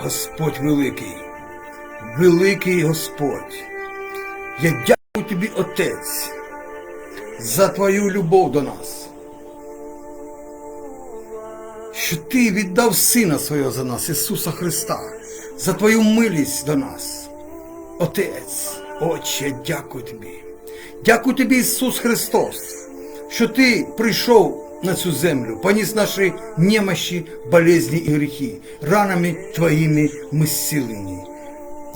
Господь великий, великий Господь. Я дякую тобі, Отець, за твою любов до нас. Що ти віддав Сина Свого за нас, Ісуса Христа, за твою милість до нас. Отець, Отче, дякую тобі. Дякую тобі, Ісус Христос, що ти прийшов на цю землю, поніс наші немощі, болезні і гріхи, ранами твоїми ми зцілені.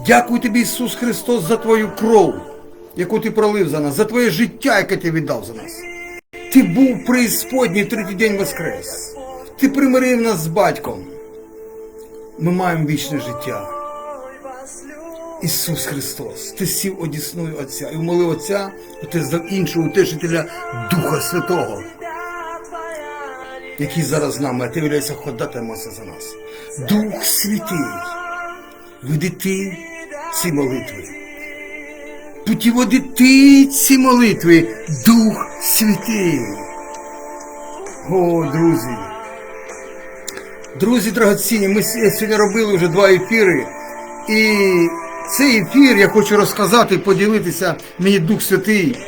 Дякую тобі, Ісус Христос, за твою кров, яку ти пролив за нас, за твоє життя, яке ти віддав за нас. Ти був преісподній третій день воскрес. Ти примирив нас з батьком. Ми маємо вічне життя. Ісус Христос, ти сів одісною Отця і вмолив Отця, ти здав іншого утешителя Духа Святого, який зараз з нами, а ти являєшся ходатимося за нас. Дух Святий, веди ти ці молитви. Путіводи ти ці молитви, Дух Святий. О, друзі. Друзі драгоцінні, ми сьогодні робили вже два ефіри. І цей ефір я хочу розказати, поділитися, мені Дух Святий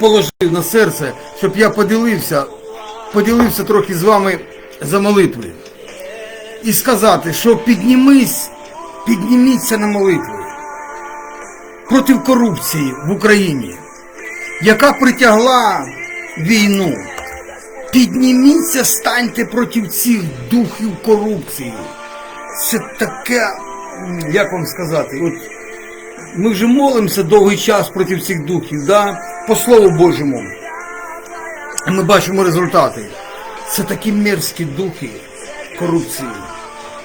положив на серце, щоб я поділився, поділився трохи з вами за молитви. І сказати, що піднімись, підніміться на молитви проти корупції в Україні, яка притягла війну. Підніміться, станьте проти цих духів корупції. Це таке, як вам сказати, от ми вже молимося довгий час проти цих духів, да? по Слову Божому. Ми бачимо результати. Це такі мерзкі духи корупції,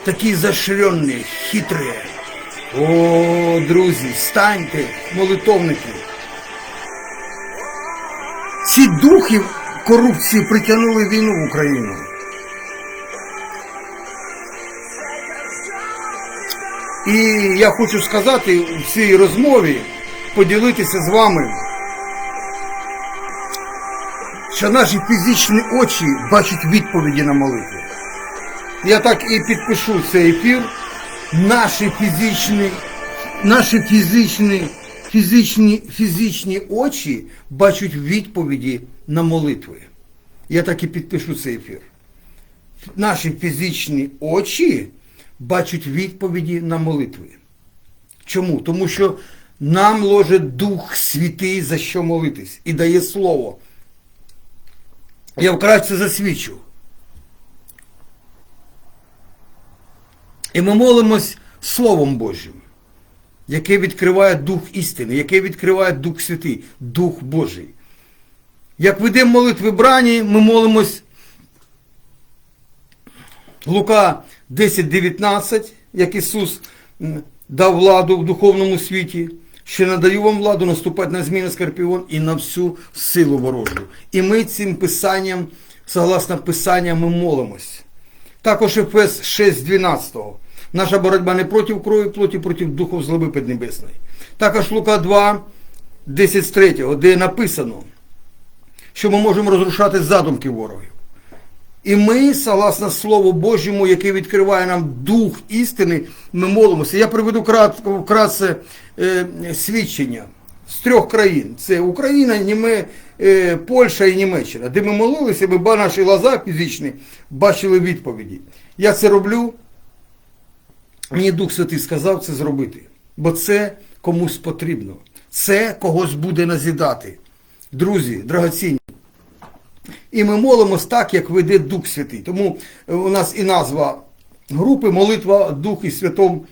такі заширені, хитрі. О, друзі, станьте, молитовники. Ці духи корупції притягнули війну в Україну. І я хочу сказати в цій розмові, поділитися з вами, що наші фізичні очі бачать відповіді на молитву. Я так і підпишу цей ефір. Наші фізичні, наші фізичні, фізичні, фізичні очі бачать відповіді на молитви. Я так і підпишу цей ефір. Наші фізичні очі бачать відповіді на молитви. Чому? Тому що нам ложе Дух Святий за що молитись і дає слово. Я вкратце засвідчу. І ми молимось Словом Божим, яке відкриває Дух істини, яке відкриває Дух Святий, Дух Божий. Як ведемо молитви брані, ми молимось Лука 10.19, як Ісус дав владу в духовному світі, що надаю вам владу наступати на зміни скорпіон і на всю силу ворожу. І ми цим писанням, согласно Писанням, ми молимось. Також Ефес 6.12. Наша боротьба не проти крові, плоті, проти духов злоби піднебесної. Також Лука 2, 10 3, де написано, що ми можемо розрушати задумки ворогів. І ми, согласно Слову Божому, яке відкриває нам дух істини, ми молимося. Я приведу кратко, вкратце е, свідчення з трьох країн. Це Україна, Німе, е, Польща і Німеччина, де ми молилися, ми наші глаза фізичні бачили відповіді. Я це роблю. Мені Дух Святий сказав це зробити, бо це комусь потрібно. Це когось буде назідати. Друзі, драгоцінні. І ми молимось так, як веде Дух Святий. Тому у нас і назва групи Молитва Дух і Святом.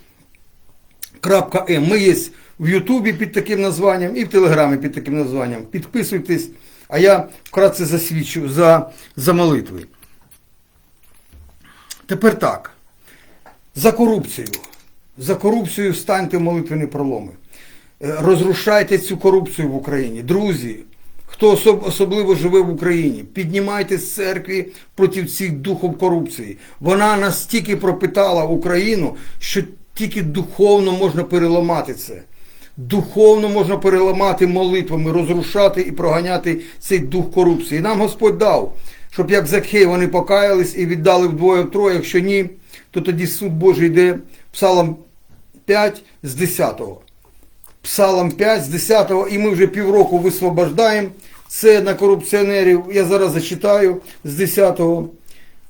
.м. Ми є в Ютубі під таким названням і в Телеграмі під таким названням. Підписуйтесь, а я вкратце засвідчу за, за молитви. Тепер так. За корупцію. За корупцію станьте в молитвені проломи. Е, Розрушайте цю корупцію в Україні. Друзі, хто особ- особливо живе в Україні, піднімайте з церкви проти цих духів корупції. Вона настільки пропитала Україну, що тільки духовно можна переламати це. Духовно можна переламати молитвами, розрушати і проганяти цей дух корупції. Нам Господь дав, щоб як Закхей вони покаялись і віддали вдвоє втроє, якщо ні, то тоді суд Божий йде Псалом 5 з 10. Псалом 5 з 10, і ми вже півроку висвобождаємо. Це на корупціонерів, я зараз зачитаю з 10.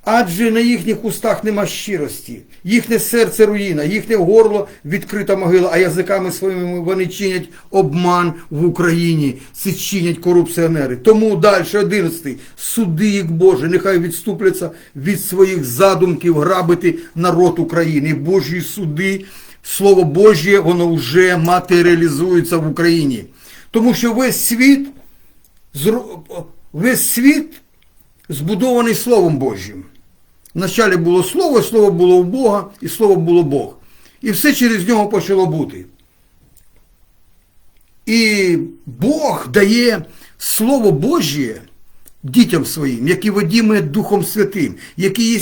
Адже на їхніх устах нема щирості, їхнє серце руїна, їхнє горло відкрита могила, а язиками своїми вони чинять обман в Україні. Це чинять корупціонери. Тому далі, 11. Суди їх Боже, нехай відступляться від своїх задумків грабити народ України. Божі суди, Слово Божє, воно вже матеріалізується в Україні. Тому що весь світ, весь світ збудований Словом Божим. Вначалі було Слово, Слово було в Бога, і Слово було Бог. І все через нього почало бути. І Бог дає Слово Божє дітям своїм, які водіме Духом Святим, які є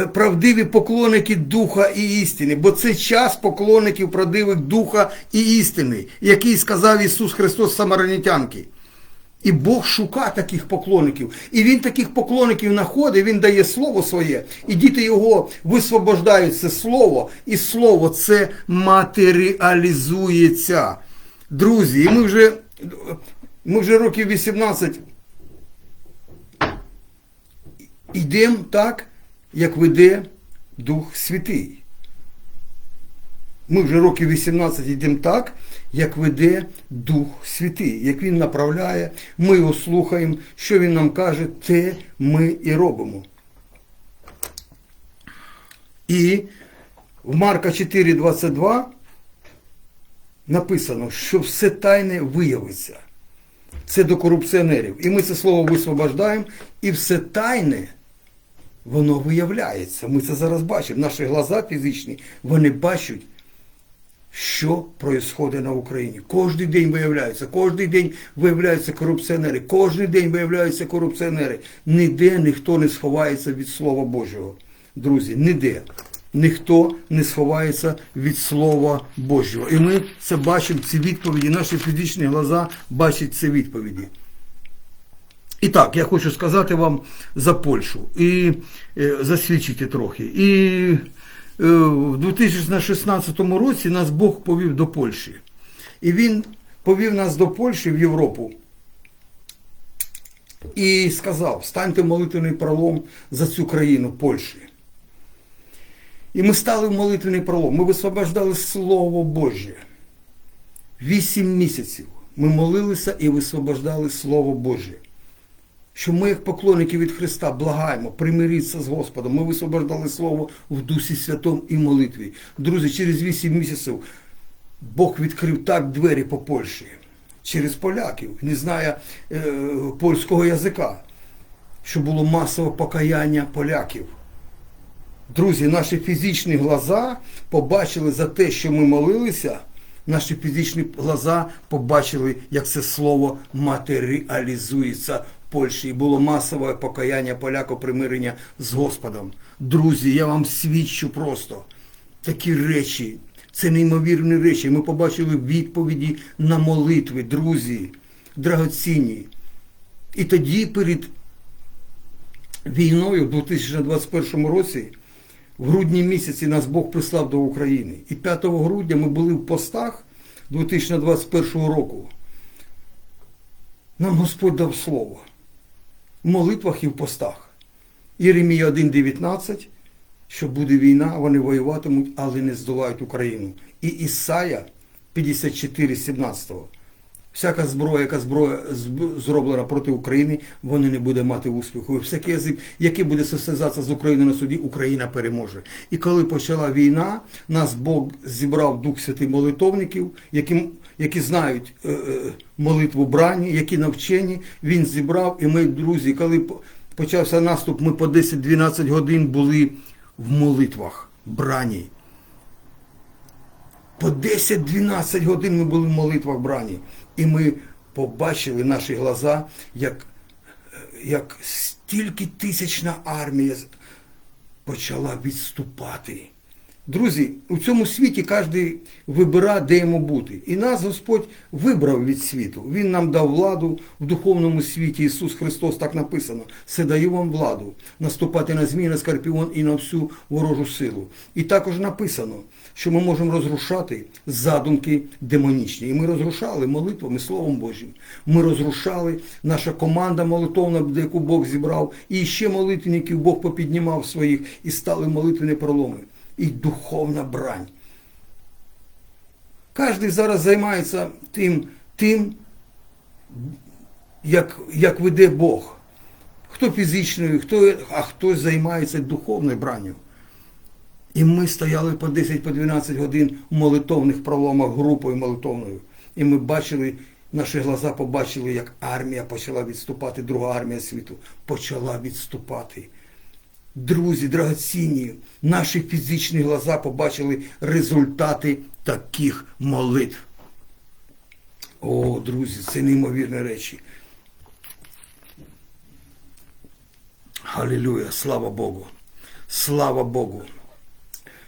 правдиві поклонники Духа і істини, бо це час поклонників правдивих Духа і істини, який сказав Ісус Христос Самарянитянки. І Бог шукає таких поклонників. І він таких поклонників знаходить, він дає слово своє, і діти його висвобождають це слово, і слово це матеріалізується. Друзі, і ми вже, ми вже років 18 йдемо так, як веде Дух Святий. Ми вже років 18 йдемо так, як веде Дух Святий, як Він направляє, ми його слухаємо, що Він нам каже, те ми і робимо. І в Марка 4,22 написано, що все тайне виявиться. Це до корупціонерів. І ми це слово висвобождаємо, і все тайне воно виявляється. Ми це зараз бачимо. Наші глаза фізичні, вони бачать, що відбувається на Україні. Кожен день виявляється, кожен день виявляються корупціонери, кожен день виявляються корупціонери. Ніде ніхто не сховається від Слова Божого. Друзі, ніде. Ніхто не сховається від Слова Божого. І ми це бачимо, ці відповіді, наші фізичні глаза бачать ці відповіді. І так, я хочу сказати вам за Польщу і е, засвідчити трохи. І е, в 2016 році нас Бог повів до Польщі. І Він повів нас до Польщі в Європу. І сказав, станьте молитвений пролом за цю країну Польщі. І ми стали в молитвений пролом. Ми висвобождали Слово Боже. Вісім місяців ми молилися і висвобождали Слово Боже. Що ми, як поклонники від Христа, благаємо, примиріться з Господом. Ми висвобождали Слово в Дусі Святому і молитві. Друзі, через вісім місяців Бог відкрив так двері по Польщі. Через поляків, не знає е, польського язика, що було масове покаяння поляків. Друзі, наші фізичні глаза побачили за те, що ми молилися, наші фізичні глаза побачили, як це слово матеріалізується Польщі. І було масове покаяння поляко примирення з Господом. Друзі, я вам свідчу просто такі речі. Це неймовірні речі. Ми побачили відповіді на молитви, друзі, драгоцінні. І тоді перед війною в 2021 році, в грудні місяці нас Бог прислав до України. І 5 грудня ми були в постах 2021 року. Нам Господь дав слово молитвах і в постах. Єремія 1,19, що буде війна, вони воюватимуть, але не здолають Україну. І Ісая 54,17. Всяка зброя, яка зброя зроблена проти України, вони не буде мати успіху. Всякий язик, який буде состязатися з Україною на суді, Україна переможе. І коли почала війна, нас Бог зібрав Дух Святий молитовників, які, які знають е, е, молитву брані, які навчені, він зібрав. І ми, друзі, коли почався наступ, ми по 10-12 годин були в молитвах брані. По 10-12 годин ми були в молитвах брані. І ми побачили наші глаза, як, як стільки тисячна армія почала відступати. Друзі, у цьому світі кожен вибирає, де йому бути. І нас Господь вибрав від світу. Він нам дав владу в духовному світі. Ісус Христос так написано. Все даю вам владу, наступати на змій, на скорпіон і на всю ворожу силу. І також написано, що ми можемо розрушати задумки демонічні. І ми розрушали молитвами, Словом Божим. Ми розрушали, наша команда молитовна, де яку Бог зібрав, і ще молитвенників Бог попіднімав своїх, і стали молитвені проломи. І духовна брань. Кожен зараз займається тим, тим як, як веде Бог. Хто фізичною, хто, а хтось займається духовною бранню. І ми стояли по 10 по 12 годин в молитовних проломах групою молитовною. І ми бачили, наші глаза побачили, як армія почала відступати, друга армія світу почала відступати. Друзі, драгоцінні, наші фізичні глаза побачили результати таких молитв. О, друзі, це неймовірні речі. Халілюя, слава Богу. Слава Богу.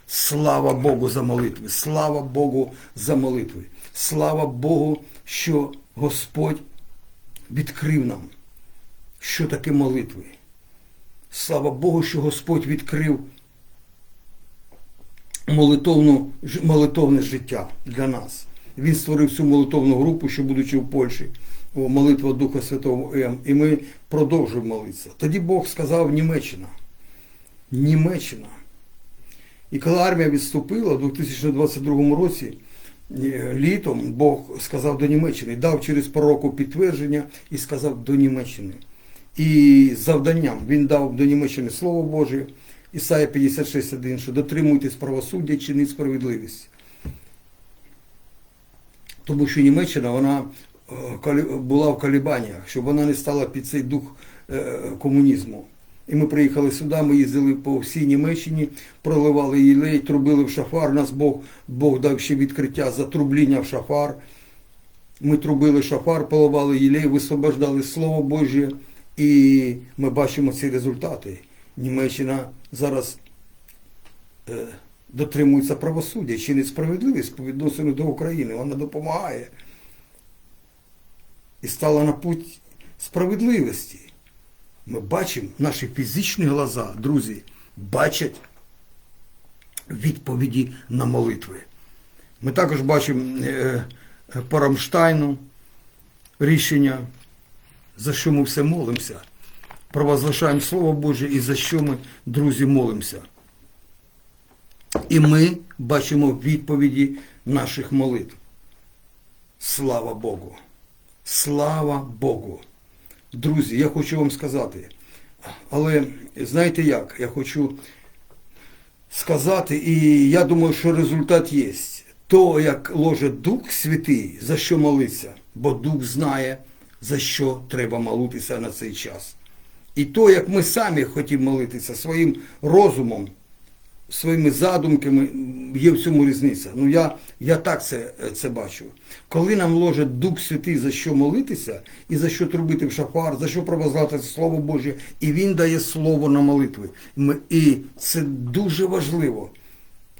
Слава Богу за молитви. Слава Богу за молитви. Слава Богу, що Господь відкрив нам, що таке молитви. Слава Богу, що Господь відкрив молитовну, молитовне життя для нас. Він створив цю молитовну групу, що будучи в Польщі, молитва Духа Святого М, і ми продовжуємо молитися. Тоді Бог сказав Німеччина. Німеччина. І коли армія відступила в 2022 році, е, літом Бог сказав до Німеччини, дав через пророку підтвердження і сказав до Німеччини. І завданням він дав до Німеччини Слово Боже, Ісая 56.1, що дотримуйтесь правосуддя, чиніть справедливість. Тому що Німеччина вона е, була в колібаннях, щоб вона не стала під цей дух е, комунізму. І ми приїхали сюди, ми їздили по всій Німеччині, проливали їлей, трубили в шафар. Нас Бог, Бог дав ще відкриття затрубління в шафар. Ми трубили шафар, поливали їлей, висвобождали Слово Божє, і ми бачимо ці результати. Німеччина зараз е, дотримується правосуддя, чинить справедливість по відносину до України. Вона допомагає. І стала на путь справедливості. Ми бачимо, наші фізичні глаза, друзі, бачать відповіді на молитви. Ми також бачимо е, е, по Рамштайну рішення, за що ми все молимося. Провозглашаємо Слово Боже і за що ми, друзі, молимося. І ми бачимо відповіді наших молитв. Слава Богу! Слава Богу! Друзі, я хочу вам сказати, але знаєте як? Я хочу сказати, і я думаю, що результат є. То, як ложе Дух Святий, за що молиться, бо Дух знає, за що треба молитися на цей час. І то, як ми самі хотімо молитися своїм розумом, своїми задумками, є в цьому різниця. Ну я, я так це, це бачу. Коли нам ложить Дух Святий за що молитися, і за що трубити в шафар, за що провозглати Слово Боже, і Він дає слово на молитви. І це дуже важливо.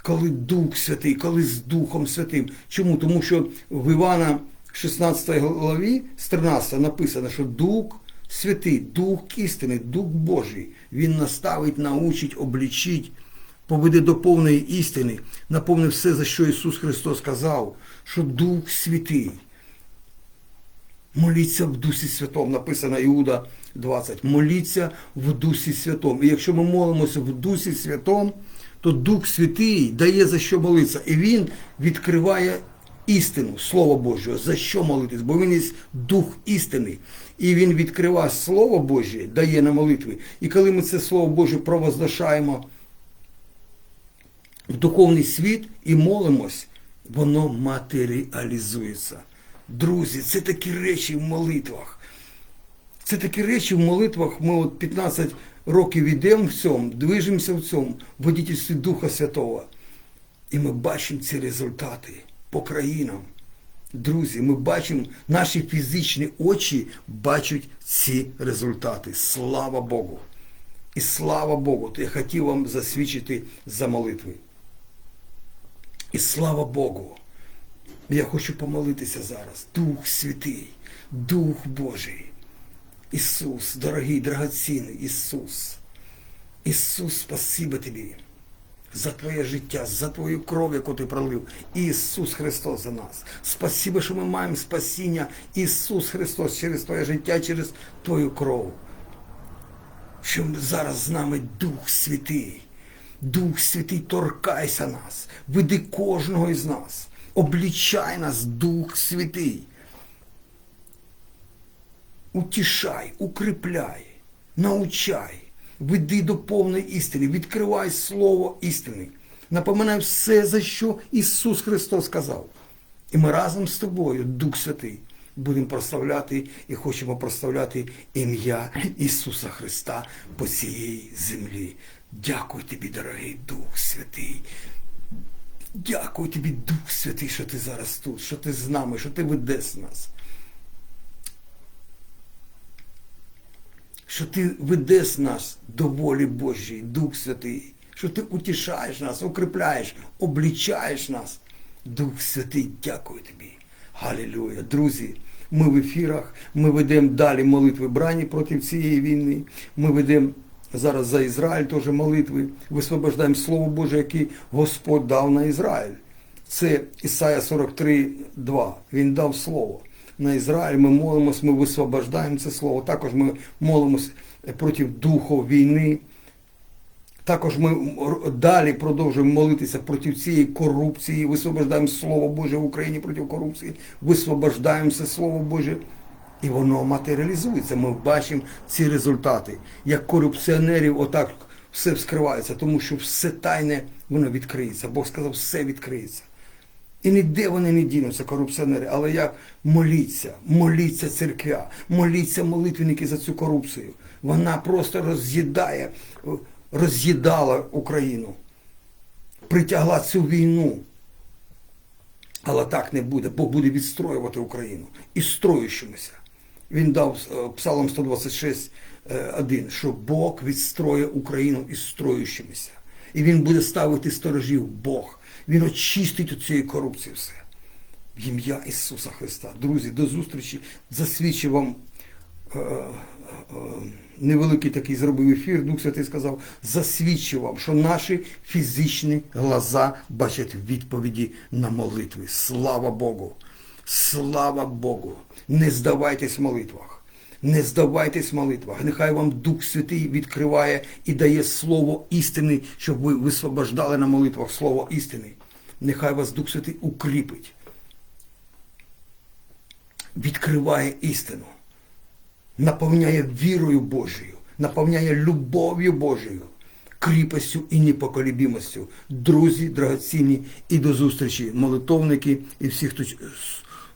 Коли Дух Святий, коли з Духом Святим. Чому? Тому що в Івана 16 главі з 13 написано, що Дух Святий, Дух істини, Дух Божий, Він наставить, научить, облічить, поведе до повної істини, наповне все, за що Ісус Христос сказав, що Дух Святий. Моліться в Дусі Святому, написано Іуда 20. Моліться в Дусі Святому. І якщо ми молимося в Дусі Святому, то Дух Святий дає за що молитися. І Він відкриває істину, Слово Боже, за що молитись, бо він є Дух істини. І Він відкриває Слово Боже, дає на молитви. І коли ми це Слово Боже провозглашаємо в духовний світ і молимось, воно матеріалізується. Друзі, це такі речі в молитвах. Це такі речі в молитвах. Ми от 15 років йдемо в цьому, движемося в цьому, в водительстві Духа Святого. І ми бачимо ці результати по країнам. Друзі, ми бачимо, наші фізичні очі бачать ці результати. Слава Богу! І слава Богу! То я хотів вам засвідчити за молитви. І слава Богу. Я хочу помолитися зараз. Дух Святий, Дух Божий. Ісус, дорогий, драгоцінний Ісус. Ісус, спасибо тобі за твоє життя, за твою кров, яку ти пролив. Ісус Христос за нас. Спасибо, що ми маємо спасіння. Ісус Христос через твоє життя, через твою кров. Що зараз з нами Дух Святий. Дух Святий, торкайся нас, веди кожного із нас, облічай нас, Дух Святий. Утішай, укріпляй, научай, веди до повної істини, відкривай слово істини. Напоминай все, за що Ісус Христос сказав. І ми разом з тобою, Дух Святий, будемо прославляти і хочемо прославляти ім'я Ісуса Христа по цієї землі. Дякую тобі, дорогий Дух Святий. Дякую тобі, Дух Святий, що ти зараз тут, що ти з нами, що ти ведеш нас. Що ти ведеш нас до волі Божої, Дух Святий, що ти утішаєш нас, укріпляєш, облічаєш нас. Дух Святий, дякую тобі. Галілюя. Друзі, ми в ефірах, ми ведемо далі молитви брані проти цієї війни. Ми ведемо зараз за Ізраїль теж молитви, висвобождаємо Слово Боже, яке Господь дав на Ізраїль. Це Ісая 43, 2. Він дав слово. На Ізраїль ми молимось, ми висвобождаємо це слово. Також ми молимось проти духу війни. Також ми далі продовжуємо молитися проти цієї корупції, висвобождаємо Слово Боже в Україні проти корупції, висвобождаємо це Слово Боже, і воно матеріалізується. Ми бачимо ці результати. Як корупціонерів отак все вскривається, тому що все тайне воно відкриється. Бог сказав, все відкриється. І ніде вони не дінуться, корупціонери. Але як моліться, моліться церквя, моліться молитвенники за цю корупцію. Вона просто роз'їдає, роз'їдала Україну, притягла цю війну. Але так не буде. Бог буде відстроювати Україну і строючимося. Він дав е, Псалом 126, е, 1, що Бог відстроює Україну із строючимися. І він буде ставити сторожів Бог. Він очистить у цієї корупції все. В ім'я Ісуса Христа. Друзі, до зустрічі. Засвідчив вам е, е, невеликий такий зробив ефір. Дух Святий сказав, засвідчив вам, що наші фізичні глаза бачать відповіді на молитви. Слава Богу! Слава Богу! Не здавайтесь в молитвах. Не здавайтесь в молитвах. Нехай вам Дух Святий відкриває і дає слово істини, щоб ви висвобождали на молитвах слово істини. Нехай вас Дух Святий укріпить. Відкриває істину. Наповняє вірою Божою, наповняє любов'ю Божою, кріпостю і непоколібімостю. Друзі, драгоцінні, і до зустрічі, молитовники і всі, хто,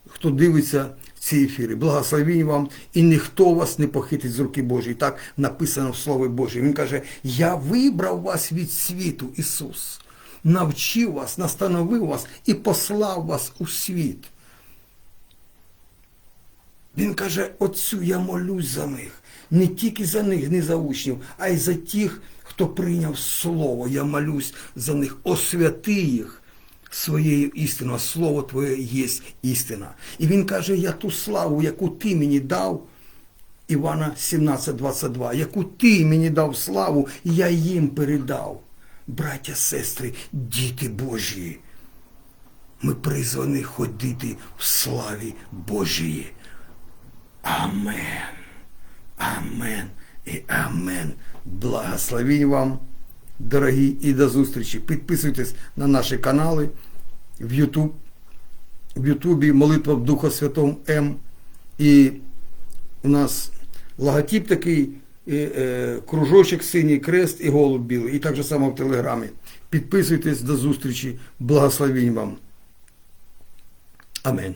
хто дивиться ці ефіри. Благословінь вам, і ніхто вас не похитить з руки Божої. Так написано в Слові Божій. Він каже: Я вибрав вас від світу, Ісус, навчив вас, настановив вас і послав вас у світ. Він каже, Отцю, я молюсь за них. Не тільки за них, не за учнів, а й за тих, хто прийняв слово. Я молюсь за них. Освяти їх своєю істиною. Слово Твоє є істина. І він каже, я ту славу, яку ти мені дав, Івана 17,22, яку ти мені дав славу, я їм передав. Браття, сестри, діти Божі. Ми призвані ходити в славі Божої. Амен. Амен і амен. Благословінь вам, дорогі, і до зустрічі. Підписуйтесь на наші канали в YouTube. В Ютубі Молитва в Духа Святом М. І у нас логотип такий, і, е, кружочок синій, крест і голуб білий. І так же само в Телеграмі. Підписуйтесь до зустрічі. Благословінь вам. Амен.